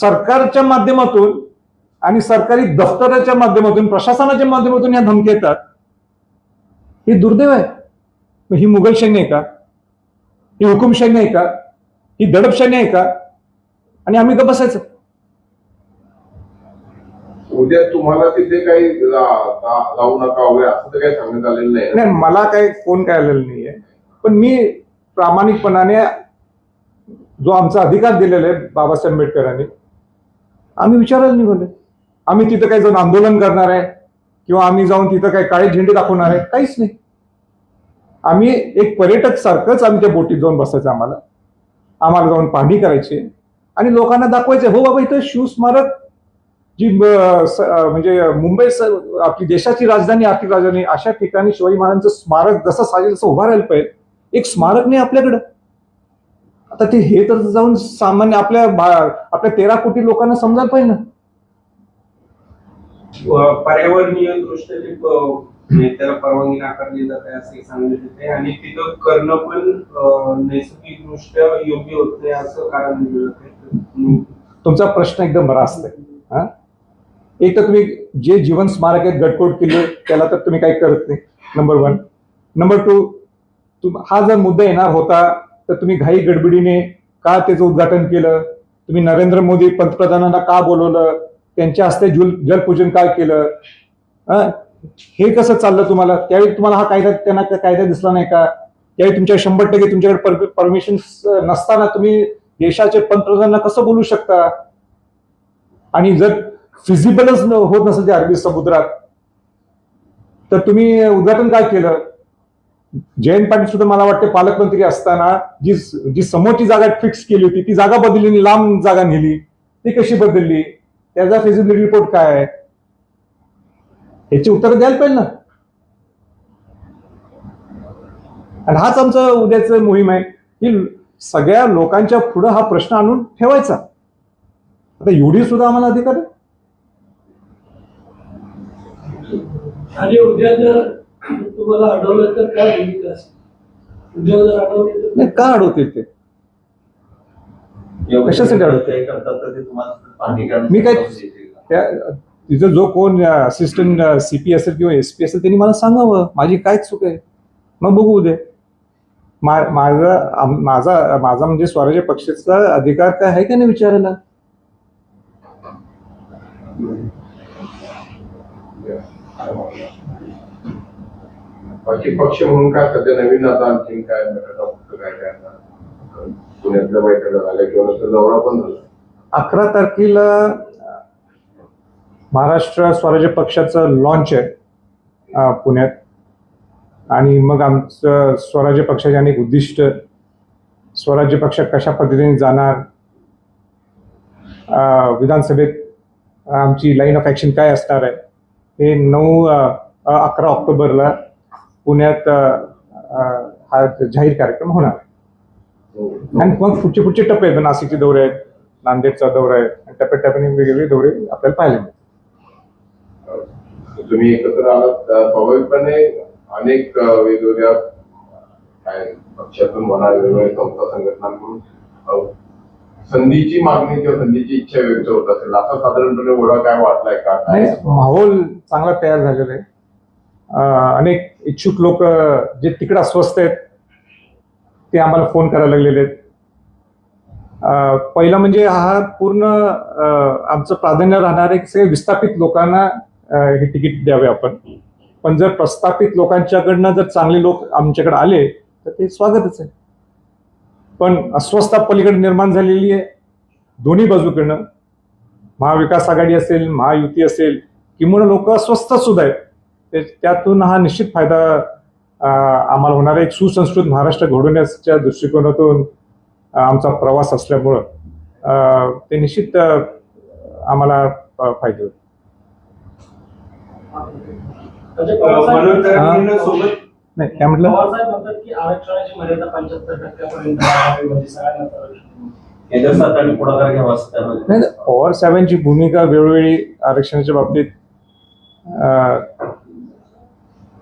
सरकारच्या माध्यमातून आणि सरकारी दफ्तराच्या माध्यमातून प्रशासनाच्या माध्यमातून या धमकी येतात. ही दुर्दैव आहे. ही मुघलशाही आहे का? ही हुकुमशाही आहे का? ही दडपशाही आहे का? आणि आम्ही का बसायचं? उद्या तुम्हाला तिथे काही जाऊ नका वगैरे असं तर काही सांगण्यात आलेलं नाही? नाही मला काही फोन काय आलेला नाहीये. पण मी प्रामाणिकपणाने जो आमचा अधिकार दिलेला आहे बाबासाहेब आंबेडकरांनी आम्ही विचारायला निघालो. आम्ही तिथं काही जाऊन आंदोलन करणार आहे किंवा आम्ही जाऊन तिथं काही काळे झेंडे दाखवणार आहे काहीच नाही. आम्ही एक पर्यटक सारखंच आम्ही त्या बोटीत जाऊन बसायचं आम्हाला. आम्हाला जाऊन पाहणी करायची आणि लोकांना दाखवायचे हो बाबा इथं शिवस्मारक जी म्हणजे मुंबई स- आपली देशाची राजधानी आर्थिक राजधानी अशा ठिकाणी शिवाजी महाराजांचं स्मारक जसं साजेल तसं उभा राहिलं पाहिजे. एक स्मारक नाही आपल्याकडं. आता ते हे तर जाऊन सामान्य आपल्या आपल्या तेरा कोटी लोकांना समजायला पाहिजे ना. पर्यावरणीय दृष्ट्या ते प- म्हणजे त्याला परवानगी नाकारली जाते असे सांगण्यात येते आणि तिथं करणं पण नैसर्गिक दृष्ट्या योग्य होत नाही असं कारण दिलं तुमचा प्रश्न एकदम बरा असतंय हा? एक तर तुम्ही जे जीवन स्मारक आहेत गटकोट केले त्याला तर तुम्ही काही करत नाही नंबर वन नंबर टू हा जर मुद्दा येणार होता तर तुम्ही घाई गडबडीने का त्याचं उद्घाटन केलं? तुम्ही नरेंद्र मोदी पंतप्रधानांना का बोलवलं? त्यांच्या हस्ते जुल जलपूजन का केलं? हे कसं चाललं तुम्हाला? त्यावेळी तुम्हाला हा कायदा त्यांना कायदा दिसला नाही का? त्यावेळी तुमच्या शंभर टक्के तुमच्याकडे परमिशन नसताना तुम्ही देशाचे पंतप्रधानांना कसं बोलू शकता? आणि जर फिजिबलच होत नसेल ते अरबी समुद्रात तर तुम्ही उद्घाटन काय केलं? जयंत पाटील सुद्धा मला वाटते पालकमंत्री असताना जी जी समोरची जागा फिक्स केली होती ती जागा बदलली आणि लांब जागा नेली. ती कशी बदलली? त्याचा फिजिबिलिटी रिपोर्ट काय आहे? ह्याची उत्तर द्यायला पाहिजे ना. आणि हाच आमचा उद्याचं मोहीम आहे की सगळ्या लोकांच्या पुढे हा प्रश्न आणून ठेवायचा. आता एवढी सुद्धा आम्हाला अधिकार आहे? आणि उद्या जर तुम्हाला अडवलं तर काय भूमिका असेल उद्या जर अडवलं तर नाही का अडवतील ते? कशासाठी अडवते मी काय त्या तिथं जो कोण असिस्टंट सीपी असेल किंवा एसपी असेल त्यांनी मला सांगावं. माझी काय चूक आहे. मग बघू उद्या. मा- माझा माझा माझा म्हणजे स्वराज्य पक्षाचा अधिकार काय आहे का नाही विचारायला? बाकी पक्ष म्हणून काय सध्या नवीन आता आणखीन काय बैठका काय काय आता? पुण्यातल्या बैठका झाल्या किंवा नुसतं दौरा पण झाला अकरा तारखेला महाराष्ट्र स्वराज्य पक्षाचं लॉन्च आहे पुण्यात आणि मग आमचं स्वराज्य पक्षाचे अनेक उद्दिष्ट स्वराज्य पक्ष कशा पद्धतीने जाणार विधानसभेत आमची लाईन ऑफ ॲक्शन काय असणार आहे हे नऊ अकरा ऑक्टोबरला पुण्यात हा जाहीर कार्यक्रम होणार आहे. आणि मग पुढचे पुढचे टप्पे आहेत. नाशिकचे दौरे आहेत नांदेडचा दौरा आहे. आणि टप्प्याटप्प्याने वेगवेगळे दौरे आपल्याला पाहायला मिळतात तुम्ही एकत्र आलात. स्वाभाविकपणे अनेक वेगवेगळ्या काय पक्षातून म्हणा वेगवेगळ्या संस्था संघटनांकडून संधीची मागणी किंवा संधीची इच्छा व्यक्त होत असेल. असा साधारणपणे ओढा काय वाटलाय का? माहोल चांगला तयार झालेला आहे. अनेक इच्छुक लोक जे तिकडे अस्वस्थ आहेत ते आम्हाला फोन करायला लागलेले आहेत. पहिलं म्हणजे हा पूर्ण आमचं प्राधान्य राहणार आहे की सगळे विस्थापित लोकांना हे तिकीट द्यावे आपण. पण जर प्रस्थापित लोकांच्याकडनं जर चांगले लोक आमच्याकडे आले तर ते स्वागतच आहे. पण अस्वस्थता पलीकडे निर्माण झालेली आहे दोन्ही बाजूकडनं. महाविकास आघाडी असेल महायुती असेल किंवा लोक अस्वस्थ सुद्धा आहेत. ते- त्यातून हा निश्चित फायदा अं, आम्हाला होणार एक सुसंस्कृत महाराष्ट्र घडवण्याच्या दृष्टिकोनातून आमचा प्रवास असल्यामुळं ते निश्चित आम्हाला फायदे होईल. म्हणजे नाही काय म्हटलं? पवार म्हणजे पवार साहेबांची भूमिका वेळोवेळी आरक्षणाच्या बाबतीत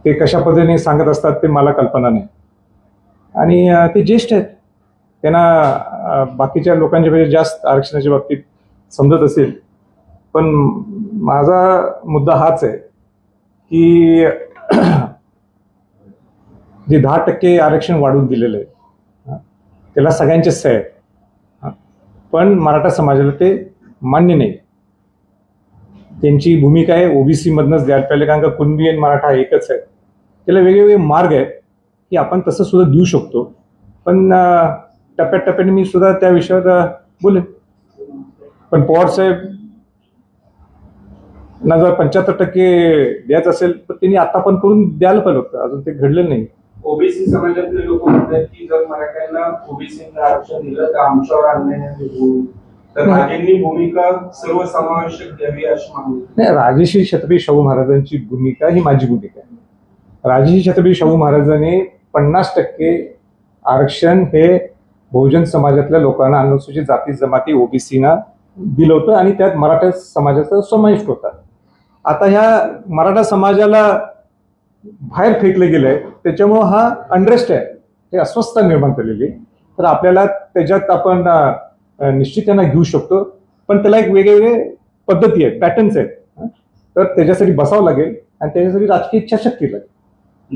ते कशा पद्धतीने सांगत असतात ते मला कल्पना नाही. आणि ते ज्येष्ठ आहेत. त्यांना बाकीच्या लोकांच्यापेक्षा जास्त आरक्षणाच्या बाबतीत समजत असेल. पण माझा मुद्दा हाच आहे की जे दहा टक्के आरक्षण वाढवून दिलेलं आहे त्याला सगळ्यांचे सह आहे पण मराठा समाजाला ते मान्य नाही. त्यांची भूमिका आहे. ओबीसीमधनंच द्यायला पाहिजे कारण का कुणबी आणि मराठा एकच आहे त्याला वेगवेगळे मार्ग आहेत की आपण तसं सुद्धा देऊ शकतो. पण टप्प्याटप्प्याने मी सुद्धा त्या विषयावर अं, बोलेन. पण पवार साहेब ना जर पंच्याहत्तर टक्के द्यायचं असेल तर त्यांनी आता पण करून द्यायला पाहिजे होतं. अजून ते घडलेलं नाही. ओबीसी समाजातले लोक म्हणतात की जर मराठ्यांना ओबीसी आरक्षण दिलं तर आमच्यावर अन्याय होईल तर राजेंनी भूमिका सर्वसमावेशक द्यावी अशी मागणी. नाही राजश्री छत्रपती शाहू महाराजांची भूमिका ही माझी भूमिका आहे. राजश्री छत्रपती शाहू महाराजांनी पन्नास टक्के आरक्षण हे बहुजन समाजातल्या लोकांना अनुसूचित जाती जमाती ओबीसीना दिलं होतं आणि त्यात मराठा समाजाचा समाविष्ट होता. आता ह्या मराठा समाजाला बाहेर फेकलं गेलंय त्याच्यामुळं हा अंडरेस्ट आहे. हे अस्वस्थता निर्माण केलेली आहे. तर आपल्याला त्याच्यात आपण निश्चित त्यांना घेऊ शकतो. पण त्याला एक वेगवेगळे पद्धती आहेत पॅटर्न्स आहेत. तर त्याच्यासाठी बसावं लागेल आणि त्याच्यासाठी राजकीय इच्छाशक्ती लागेल.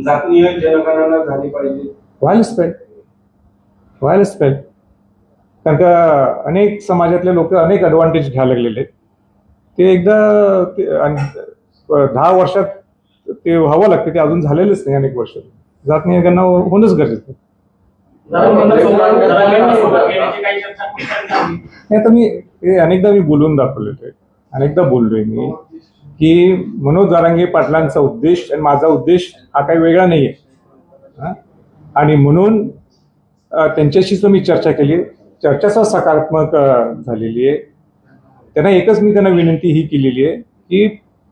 जातीय जनगणना झाली पाहिजे. व्हायलाच पाहिजे व्हायलाच पाहिजे कारण का अनेक समाजातले लोक अनेक ॲडव्हान्टेज घ्यायला लागलेले आहेत. ते एकदा ते दहा वर्षात ते व्हावं लागतं ते अजून झालेलंच नाही अनेक वर्ष. जात नियोजन हो-, होणंच गरजेचं नाही आता मी अनेकदा मी बोलून दाखवलेलं आहे. अनेकदा बोललोय मी. की मनोज जारांगे पाटलांचा उद्देश आणि माझा उद्देश हा काही वेगळा नाही आहे आणि म्हणून त्यांच्याशीच त्यांच्याशी तर मी चर्चा केली चर्चा सकारात्मक झालेली आहे. त्यांना एकच मी त्यांना विनंती ही केलेली आहे की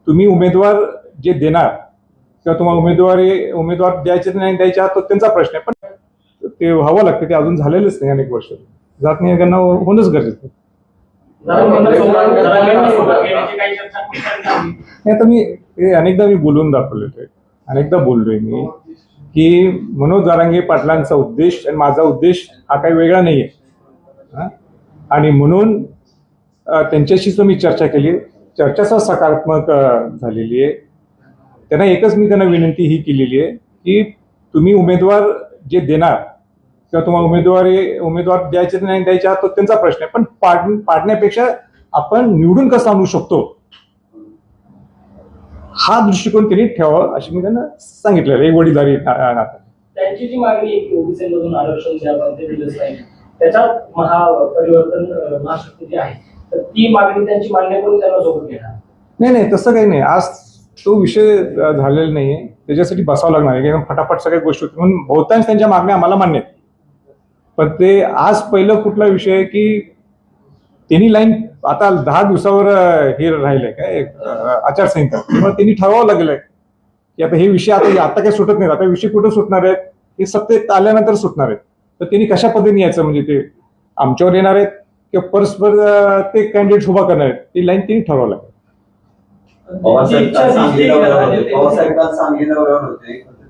तुम्ही उमेदवार जे देणार किंवा तुम्हाला उमेदवारी उमेदवार द्यायचे नाही द्यायचे हा तो त्यांचा प्रश्न आहे. पण ते व्हावं लागतं. ते अजून झालेलंच नाही अनेक वर्ष. जात नाही त्यांना होणंच गरजेचं नाही तर मी हे अनेकदा मी बोलून दाखवले आहे. अनेकदा बोललोय मी की मनोज जारांगे पाटलांचा उद्देश आणि माझा उद्देश हा काही वेगळा नाही आहे आणि म्हणून त्यांच्याशीच त्यांच्याशी तर मी चर्चा केली चर्चा सकारात्मक झालेली आहे. त्यांना एकच मी त्यांना विनंती ही केलेली आहे की तुम्ही उमेदवार जे देणार किंवा तुम्हाला उमेदवारी उमेदवार द्यायचे नाही द्यायचे तो त्यांचा प्रश्न आहे. पण पाड पाडण्यापेक्षा आपण निवडून कसं आणू शकतो? हा दृष्टिकोन त्यांनी ठेवावा अशी मी त्यांना सांगितलेलं एक वडीलधारी त्यांची जी मागणी आरक्षण द्यावं ते दिलंच पाहिजे त्याच्यात महापरिवर्तन महाशक्ती जी आहे तर ती मागणी त्यांची मान्य करून त्यांना सोबत घेणार? नाही नाही तसं काही नाही. आज तो विषय झालेला नाहीये. त्याच्यासाठी बसावं लागणार आहे. फटाफट सगळ्या गोष्टी होतील. म्हणून बहुतांश त्यांच्या मागण्या आम्हाला मान्य आहेत. पण ते आज पहिलं कुठला विषय आहे की त्यांनी लाईन आता दहा दिवसावर हे राहिलंय काय? आचारसंहिता. त्यामुळे त्यांनी ठरवावं लागेल की आता हे विषय आता आता काही सुटत नाहीत. आता विषय कुठं सुटणार आहेत? हे सत्तेत आल्यानंतर सुटणार आहेत. तर त्यांनी कशा पद्धतीने यायचं? म्हणजे ते आमच्यावर येणार आहेत किंवा परस्पर ते कॅन्डिडेट उभा करणार आहेत? ती लाईन त्यांनी ठरवावं लागेल.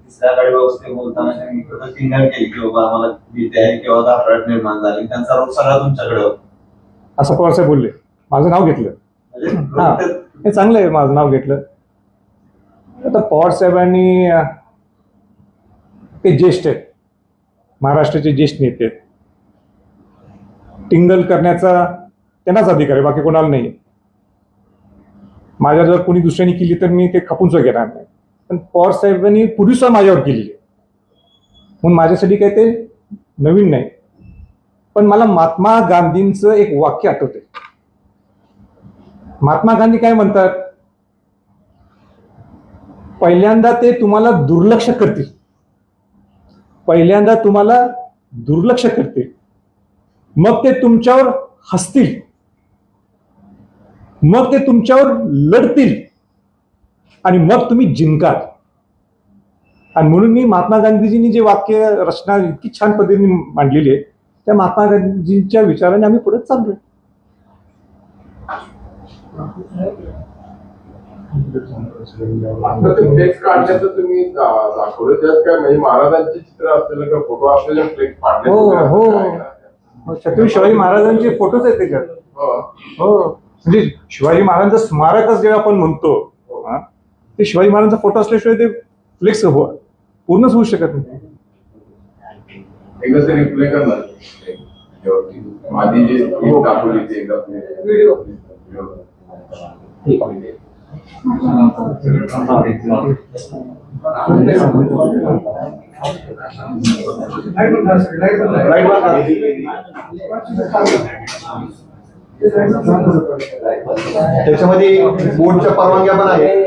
तिसऱ्या बोलताना त्यांनी टिंगल केली की बाबा आम्हाला भीती आहे किंवा घाबरट निर्माण झाली. त्यांचा रोग सगळा तुमच्याकडे होता. असं पवारसाहेब बोलले? माझं नाव घेतलं. म्हणजे हा रोग ते- हे चांगलं आहे माझं नाव घेतलं. आता पवार साहेबांनी अं, ते ज्येष्ठ आहेत. महाराष्ट्राचे ज्येष्ठ नेते आहेत. टिंगल करण्याचा त्यांनाच अधिकार आहे बाकी कोणाला नाही. माझ्या जर कोणी दुसऱ्याने केली तर मी ते खपून सुद्धा घेणार नाही. पण पवार साहेबांनी पुरुषा माझ्यावर केली आहे. म्हणून माझ्यासाठी काय ते नवीन नाही. पण मला महात्मा गांधींचं एक वाक्य आठवते महात्मा गांधी काय म्हणतात? पहिल्यांदा ते तुम्हाला दुर्लक्ष करतील. पहिल्यांदा तुम्हाला दुर्लक्ष करतील. मग ते तुमच्यावर हसतील. मग ते तुमच्यावर लढतील. आणि मग तुम्ही जिंकाल. आणि म्हणून मी महात्मा गांधीजींनी जे वाक्य रचना इतकी छान पद्धतीने मांडलेली आहे त्या महात्मा गांधीजींच्या विचाराने आम्ही पुढे चाललोय. आता ते फ्लेक्स काढण्याचं तुम्ही दा- दाखवलं त्यात काय म्हणजे हो, हो. छत्रपती शिवाजी महाराजांचे फोटोच आहेत त्याच्यात. हो. हो. म्हणजे शिवाजी महाराजांचं स्मारकच जे आपण म्हणतो हा, ते शिवाजी महाराजांचा फोटो असल्याशिवाय ते फ्लेक्स हो पूर्णच होऊ शकत नाही. एकदा त्याच्यामध्ये बोर्डच्या परवानग्या पण आहेत.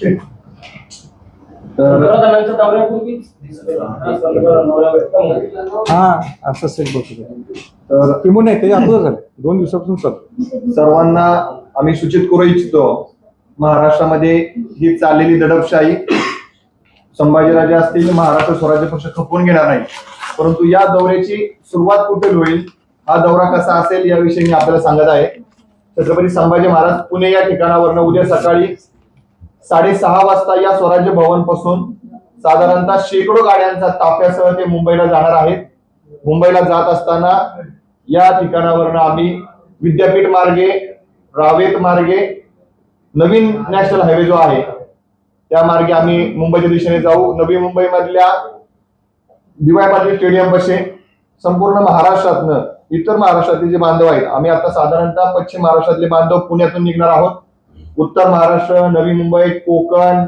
हा. हा असं सेट बघतो तर किमून नाही ते अगोदर झालं. दोन दिवसापासून चालू. सर्वांना आम्ही सूचित करू इच्छितो महाराष्ट्रामध्ये ही चाललेली दडपशाही संभाजीराजे असतील महाराष्ट्र स्वराज्य पक्ष खपवून घेणार नाही. परंतु या दौऱ्याची सुरुवात कुठे होईल हा दौरा कसा असेल याविषयी मी आपल्याला सांगत आहे. छत्रपती संभाजी महाराज पुणे या ठिकाणावरनं उद्या सकाळी साडेसहा वाजता या स्वराज्य भवनपासून साधारणतः शेकडो गाड्यांचा ताफ्यासह ते मुंबईला जाणार आहेत. मुंबईला जात असताना या ठिकाणावरनं आम्ही विद्यापीठ मार्गे रावेत मार्गे नवीन नॅशनल हायवे जो आहे त्या मार्गे आम्ही मुंबईच्या दिशेने जाऊ. नवी मुंबई मधल्या डीवाय पाटील स्टेडियम पशे संपूर्ण महाराष्ट्रातनं इतर महाराष्ट्रातले जे बांधव आहेत आम्ही आता साधारणतः पश्चिम महाराष्ट्रातले बांधव पुण्यातून निघणार आहोत. उत्तर महाराष्ट्र नवी मुंबई कोकण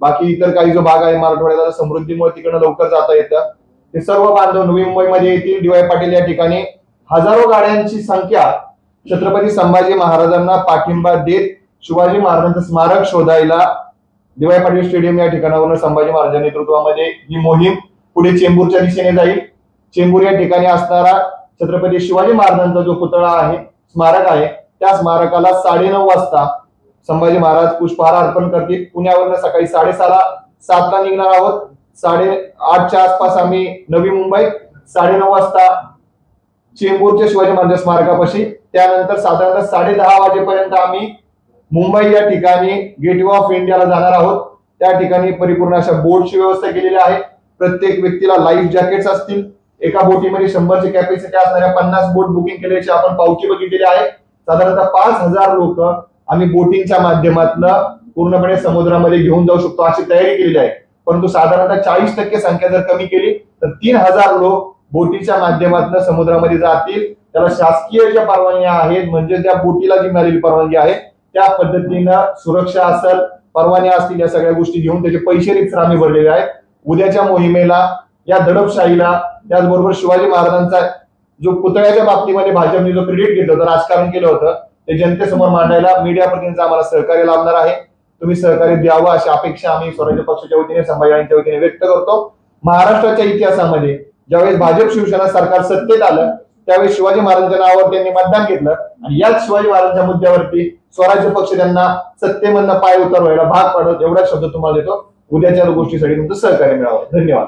बाकी इतर काही जो भाग आहे मराठवाड्याला समृद्धीमुळे तिकडनं लवकर जाता येतं. ते सर्व बांधव नवी मुंबईमध्ये येतील. डीवाय पाटील या ठिकाणी हजारो गाड्यांची संख्या छत्रपती संभाजी महाराजांना पाठिंबा देत शिवाजी महाराजांचं स्मारक शोधायला डीवाय पाटील स्टेडियम या ठिकाणावरून संभाजी महाराजांच्या नेतृत्वामध्ये ही मोहीम पुढे चेंबूरच्या दिशेने जाईल. चेंबूर या ठिकाणी असणारा छत्रपती शिवाजी महाराजांचा जो पुतळा आहे स्मारक आहे त्या स्मारकाला साडेनऊ वाजता संभाजी महाराज पुष्पहार अर्पण करतील. पुण्यावरनं सकाळी साडेसहाला सातला निघणार आहोत. साडे आठच्या आसपास आम्ही नवी मुंबई साडेनऊ वाजता चेंबूरच्या शिवाजी महाराज स्मारकापाशी. त्यानंतर साधारणतः साडे दहा वाजेपर्यंत आम्ही मुंबई या ठिकाणी गेटवे ऑफ इंडियाला जाणार आहोत. त्या ठिकाणी परिपूर्ण अशा बोटची व्यवस्था केलेली आहे. प्रत्येक व्यक्तीला लाईफ जॅकेट्स असतील. एका बोटीमध्ये शंभरची कॅपॅसिटी असणाऱ्या पन्नास बोट बुकिंग केल्याची आपण पावती बघितलेली आहे. साधारणतः पाच हजार लोक आम्ही बोटिंगच्या माध्यमातनं पूर्णपणे समुद्रामध्ये घेऊन जाऊ शकतो अशी तयारी केलेली आहे. परंतु साधारणतः चाळीस टक्के संख्या जर कमी केली तर तीन हजार लोक बोटीच्या माध्यमातून समुद्रामध्ये जातील. त्याला शासकीय ज्या परवानग्या आहेत म्हणजे त्या बोटीला जी मिळालेली परवानगी आहे त्या पद्धतीनं सुरक्षा असेल परवान्या असतील या सगळ्या गोष्टी घेऊन त्याचे पैसे रिक्सर आम्ही भरलेले आहेत. उद्याच्या मोहिमेला या दडपशाहीला त्याचबरोबर शिवाजी महाराजांचा जो पुतळ्याच्या बाबतीमध्ये भाजपने जो क्रेडिट घेतलं होतं राजकारण केलं होतं ते जनतेसमोर मांडायला मीडिया प्रतिनिधींचं आम्हाला सहकार्य लाभणार आहे. तुम्ही सहकार्य द्यावं अशी अपेक्षा आम्ही स्वराज्य पक्षाच्या वतीने संभाजीच्या वतीने व्यक्त करतो. महाराष्ट्राच्या इतिहासामध्ये ज्यावेळेस भाजप शिवसेना सरकार सत्तेत आलं त्यावेळेस शिवाजी महाराजांच्या नावावर त्यांनी मतदान घेतलं आणि याच शिवाजी महाराजांच्या मुद्द्यावरती स्वराज्य पक्ष त्यांना सत्तेमधनं पाय उतरवायला भाग पाडत एवढा शब्द तुम्हाला देतो. उद्याच्या गोष्टीसाठी तुमचं सहकार्य मिळावं. धन्यवाद.